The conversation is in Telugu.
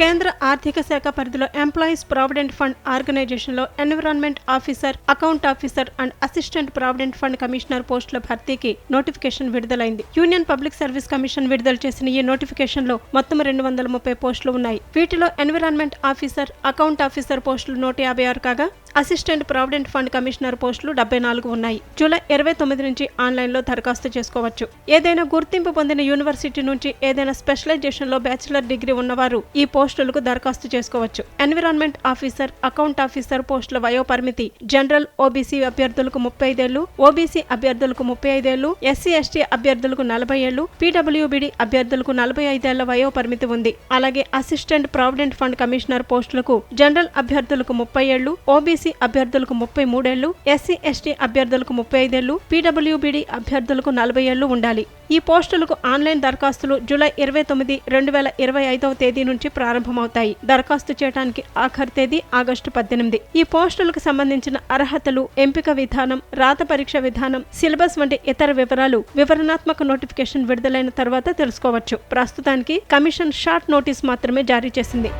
కేంద్ర ఆర్థిక శాఖ పరిధిలో ఎంప్లాయీస్ ప్రావిడెంట్ ఫండ్ ఆర్గనైజేషన్లో environment officer account officer and assistant provident fund commissioner పోస్టుల భర్తీకి నోటిఫికేషన్ విడుదలైంది. యూనియన్ పబ్లిక్ సర్వీస్ కమిషన్ విడుదల చేసిన ఈ నోటిఫికేషన్లో మొత్తం రెండు వందల ముప్పై పోస్టులు ఉన్నాయి. వీటిలో ఎన్విరాన్మెంట్ ఆఫీసర్ అకౌంట్ ఆఫీసర్ పోస్టులు నూట యాభై ఆరు కాగా అసిస్టెంట్ ప్రావిడెంట్ ఫండ్ కమిషనర్ పోస్టులు డెబ్బై నాలుగు ఉన్నాయి. జూలై ఇరవై తొమ్మిది నుంచి ఆన్లైన్లో దరఖాస్తు చేసుకోవచ్చు. ఏదైనా గుర్తింపు పొందిన యూనివర్సిటీ నుంచి ఏదైనా స్పెషలైజేషన్లో బ్యాచిలర్ డిగ్రీ ఉన్నవారు ఈ పోస్టులకు దరఖాస్తు చేసుకోవచ్చు. ఎన్విరాన్మెంట్ ఆఫీసర్ అకౌంట్ ఆఫీసర్ పోస్టుల వయో పరిమితి జనరల్ ఓబీసీ అభ్యర్థులకు ముప్పై ఐదేళ్ళు ఓబీసీ అభ్యర్థులకు ముప్పై ఐదేళ్ళు ఎస్సీ ఎస్టీ అభ్యర్థులకు నలభై ఏళ్ళు పీడబ్ల్యూబీడీ అభ్యర్థులకు నలభై ఐదేళ్ళ వయో పరిమితి ఉంది. అలాగే అసిస్టెంట్ ప్రావిడెంట్ ఫండ్ కమిషనర్ పోస్టులకు జనరల్ అభ్యర్థులకు ముప్పై ఏళ్ళు ఓబీసీ అభ్యర్థులకు ముప్పై మూడేళ్ళు ఎస్సీ ఎస్టీ అభ్యర్థులకు ముప్పై ఐదేళ్ళు పీడబ్ల్యూబీడీ అభ్యర్థులకు నలభై ఏళ్ళు ఉండాలి. ఈ పోస్టులకు ఆన్లైన్ దరఖాస్తులు జూలై ఇరవై తొమ్మిది రెండు వేల ఇరవై ఐదవ తేదీ నుంచి ప్రారంభమవుతాయి. దరఖాస్తు చేయడానికి ఆఖరి తేదీ ఆగస్టు పద్దెనిమిది. ఈ పోస్టులకు సంబంధించిన అర్హతలు ఎంపిక విధానం రాత పరీక్ష విధానం సిలబస్ వంటి ఇతర వివరాలు వివరణాత్మక నోటిఫికేషన్ విడుదలైన తర్వాత తెలుసుకోవచ్చు. ప్రస్తుతానికి కమిషన్ షార్ట్ నోటీస్ మాత్రమే జారీ చేసింది.